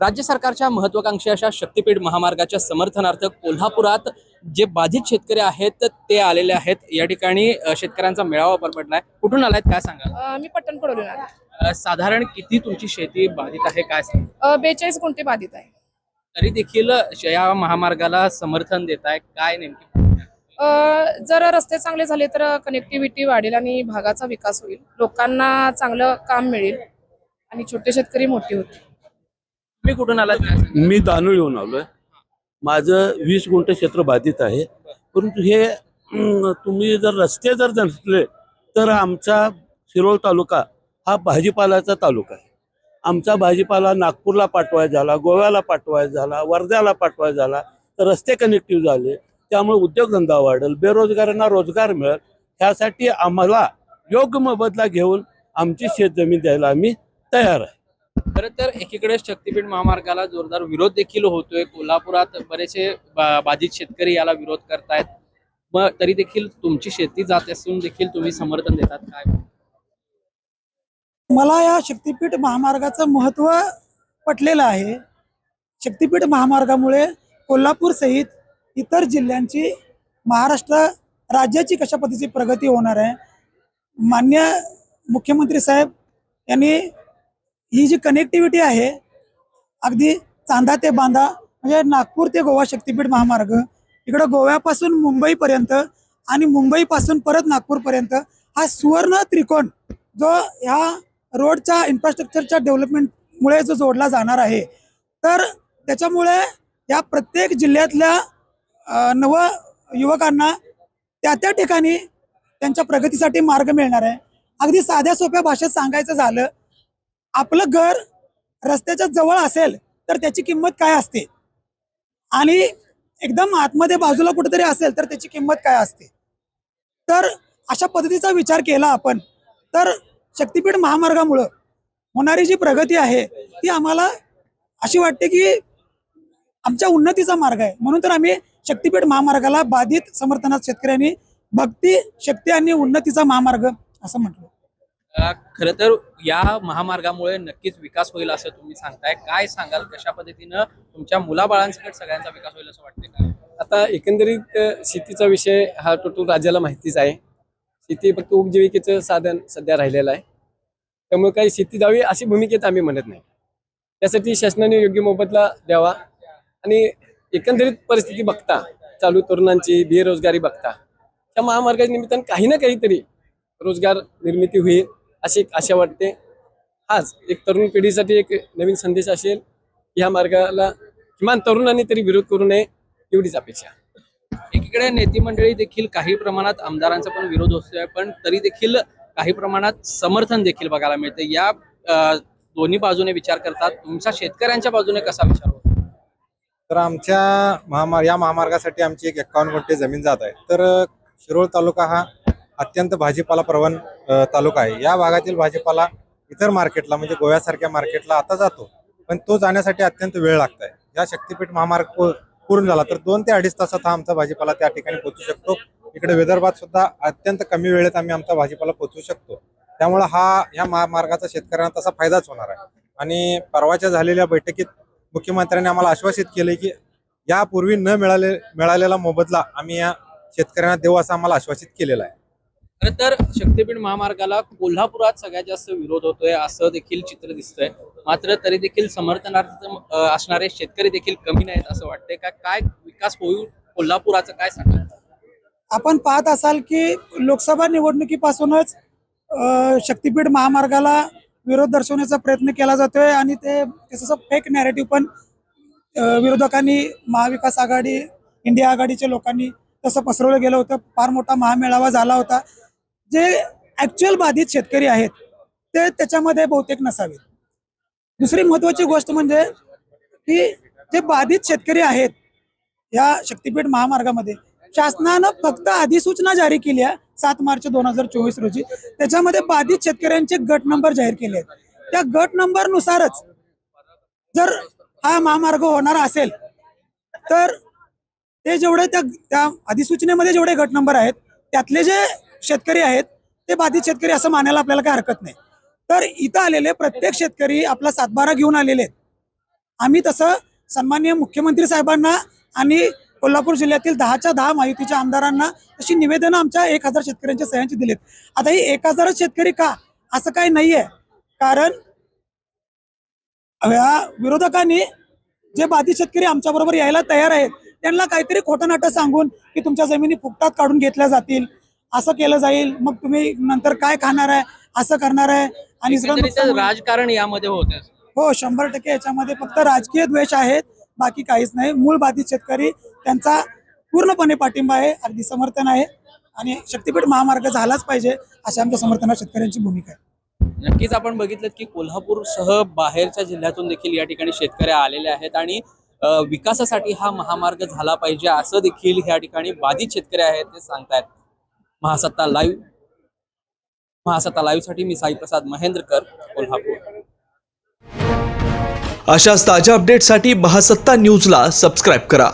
राज्य सरकारच्या महत्वाकांक्षी अशा शक्तीपीठ महामार्गाच्या समर्थनार्थ कोल्हापुरात जे बाधित शेतकरी आहेत ते आलेले आहेत. या ठिकाणी शेतकऱ्यांचा मेळावा पार पडलाय कुठून आलायत? काय सांगाल? अ, मी आले अ, साधारण किती तुमची शेती बाधित आहे? काय सांगाल? बेचाळीस गुंठे बाधित आहे. तरी देखील या महामार्गाला समर्थन देत आहे काय नेमकी? जर रस्ते चांगले झाले तर कनेक्टिव्हिटी वाढेल आणि भागाचा विकास होईल. लोकांना चांगलं काम मिळेल आणि छोटे शेतकरी मोठे होतील. तुम्ही कुठून आलात? मी दानूळ येऊन आलोय. माझं वीस गुंठ क्षेत्र बाधित आहे. परंतु हे अं, तुम्ही जर रस्ते जर नसले तर आमचा शिरोळ तालुका हा भाजीपाल्याचा तालुका आहे. आमचा भाजीपाला नागपूरला पाठवायचा झाला गोव्याला पाठवायचा झाला वर्ध्याला पाठवायचा झाला तर रस्ते कनेक्टिव्ह झाले. त्यामुळे उद्योगधंदा वाढेल बेरोजगारांना रोजगार मिळेल. ह्यासाठी आम्हाला योग्य मोबदला घेऊन आमची शेतजमीन द्यायला आम्ही तयार आहे. खरं तर एकीकडे शक्तीपीठ महामार्गाला जोरदार विरोध देखील होतोय. कोल्हापुरात बरेचसे बाधित शेतकरी याला विरोध करतायत. मग तरी देखील तुमची शेती जात असून देखील तुम्ही समर्थन देतात काय? मला या शक्तीपीठ महामार्गाचं महत्त्व पटलेलं आहे. शक्तीपीठ महामार्गामुळे कोल्हापूर सहित इतर जिल्ह्यांची महाराष्ट्र राज्याची कशा पद्धतीची प्रगती होणार आहे? मान्य मुख्यमंत्री साहेब यांनी ही जी कनेक्टिव्हिटी आहे अगदी चांदा ते बांदा म्हणजे नागपूर ते गोवा शक्तीपीठ महामार्ग इकडं गोव्यापासून मुंबईपर्यंत आणि मुंबईपासून परत नागपूरपर्यंत हा सुवर्ण त्रिकोण जो ह्या रोडच्या इन्फ्रास्ट्रक्चरच्या डेव्हलपमेंटमुळे जो जोडला जाणार आहे. तर त्याच्यामुळे या प्रत्येक जिल्ह्यातल्या नव युवकांना त्या त्या ठिकाणी त्यांच्या प्रगतीसाठी मार्ग मिळणार आहे. अगदी साध्या सोप्या भाषेत सांगायचं झालं आपलं घर रस्त्याच्या जवळ असेल तर त्याची किंमत काय असते? आणि एकदम आतमध्ये बाजूला कुठेतरी असेल तर त्याची किंमत काय असते? तर अशा पद्धतीचा विचार केला आपण तर शक्तीपीठ महामार्गामुळं होणारी जी प्रगती आहे ती आम्हाला अशी वाटते की आमच्या उन्नतीचा मार्ग आहे. म्हणून तर आम्ही शक्तीपीठ महामार्गाला बाधित समर्थनात शेतकऱ्यांनी भक्ती शक्ती आणि उन्नतीचा महामार्ग असं म्हटलं. खरं तर या महामार्गामुळे नक्कीच विकास होईल असं तुम्ही सांगताय. काय सांगाल? कशा पद्धतीनं तुमच्या मुलाबाळांसकट सगळ्यांचा विकास होईल असं वाटतंय आता एकंदरीत शेतीचा विषय हा टोटल राज्याला माहितीच आहे. शेती फक्त उपजीविकेचं साधन सध्या राहिलेलं आहे. त्यामुळे काही शेती जावी अशी भूमिकेत आम्ही म्हणत नाही. त्यासाठी शासनाने योग्य मोबदला द्यावा आणि एकंदरीत परिस्थिती बघता चालू तरुणांची बेरोजगारी बघता त्या महामार्गाच्या निमित्तानं काही ना काहीतरी रोजगार निर्मिती होईल. अशी एक आशा वाटते. हाच एक तरुण पिढीसाठी एक नवीन संदेश असेल. की ह्या मार्गाला किमान तरुणांनी तरी विरोध करू नये एवढीच अपेक्षा. एकीकडे नेते मंडळी देखील काही प्रमाणात आमदारांचा पण विरोध होतोय पण तरी देखील काही प्रमाणात समर्थन देखील बघायला मिळते या दोन्ही बाजूने विचार करतात तुमच्या शेतकऱ्यांच्या बाजूने कसा विचार होतो? तर आमच्या महामार्ग या महामार्गासाठी आमची एक एक्कावन्न गुंठे जमीन जात आहे. तर शिरोळ तालुका हा अत्यंत भाजीपाला प्रवण तालुका आहे. या भागातील भाजीपाला इतर मार्केटला म्हणजे गोव्यासारख्या मार्केटला आता जातो पण तो जाण्यासाठी अत्यंत वेळ लागत आहे या शक्तीपीठ महामार्ग पूर्ण झाला तर दोन ते अडीच तासात हा आमचा भाजीपाला त्या ठिकाणी पोहोचू शकतो. इकडे विदर्भात सुद्धा अत्यंत कमी वेळेत आम्ही आमचा भाजीपाला पोहोचू शकतो. त्यामुळे हा या महामार्गाचा शेतकऱ्यांना तसा फायदाच होणार आहे. आणि परवाच्या झालेल्या बैठकीत मुख्यमंत्र्यांनी आम्हाला आश्वासित केले की यापूर्वी न मिळाले मिळालेला मोबदला आम्ही या शेतकऱ्यांना देऊ असं आम्हाला आश्वासित केलेला आहे. खरं तर शक्तीपीठ महामार्गाला कोल्हापुरात सगळ्यात जास्त विरोध होतोय असं देखील चित्र दिसतंय. मात्र तरी देखील समर्थनार्थ असणारे शेतकरी देखील कमी नाहीत असं वाटतंय. का काय विकास होईल कोल्हापुराचं काय सांगा आपण पाहत असाल की लोकसभा निवडणुकीपासूनच अ, शक्तीपीठ महामार्गाला विरोध दर्शवण्याचा प्रयत्न केला जातोय आणि ते त्याचं फेक नॅरेटिव्ह पण विरोधकांनी महाविकास आघाडी इंडिया आघाडीच्या लोकांनी तसं पसरवलं गेलं होतं. फार मोठा महामेळावा झाला होता. जे ऍक्च्युअल बाधित शेतकरी आहेत ते त्याच्यामध्ये बहुतेक नसावेत. दुसरी महत्वाची गोष्ट म्हणजे की जे बाधित शेतकरी आहेत या शक्तीपीठ महामार्गामध्ये शासनानं फक्त अधिसूचना जारी केली आहे सात मार्च दोन हजार चोवीस रोजी. त्याच्यामध्ये बाधित शेतकऱ्यांचे गट नंबर जाहीर केले आहेत. त्या गट नंबरनुसारच जर हा महामार्ग होणार असेल तर ते जेवढे त्या त्या अधिसूचनेमध्ये जेवढे गट नंबर आहेत त्यातले जे शेतकरी आहेत ते बाधित शेतकरी असं मानायला आपल्याला काही हरकत नाही. तर इथं आलेले प्रत्येक शेतकरी आपला सातबारा घेऊन आलेले आहेत. आम्ही तसं सन्माननीय मुख्यमंत्री साहेबांना आणि कोल्हापूर जिल्ह्यातील दहाच्या दहा माहितीच्या आमदारांना तशी निवेदनं आमच्या एक हजार शेतकऱ्यांच्या सह्यांची दिलीत. आता ही एक हजारच शेतकरी का? असं काही नाहीये. कारण विरोधकांनी जे बाधित शेतकरी आमच्या बरोबर यायला तयार आहेत त्यांना काहीतरी खोटं नाटक सांगून की तुमच्या जमिनी फुकटात काढून घेतल्या जातील. असं केलं जाईल मग तुम्ही नंतर काय खाणार आहे असं करणार आहे आणि सगळं. राजकारण यामध्ये होत आहे. हो शंभर टक्के याच्यामध्ये फक्त राजकीय द्वेष आहेत बाकी काहीच नाही. मूळ बाधित शेतकरी त्यांचा पूर्णपणे पाठिंबा आहे अगदी समर्थन आहे आणि शक्तीपीठ महामार्ग झालाच पाहिजे अशा आमच्या समर्थनात शेतकऱ्यांची भूमिका आहे. नक्कीच आपण बघितलं की कोल्हापूरसह बाहेरच्या जिल्ह्यातून देखील या ठिकाणी शेतकरी आलेले आहेत आणि विकासासाठी हा महामार्ग झाला पाहिजे असं देखील या ठिकाणी बाधित शेतकरी आहेत ते सांगतायत. महासत्ता लाईव्ह महासत्ता लाईव्हसाठी मी साई प्रसाद महेंद्रकर कोल्हापूर. अशाच ताज्या अपडेटसाठी महासत्ता न्यूजला सबस्क्राईब करा.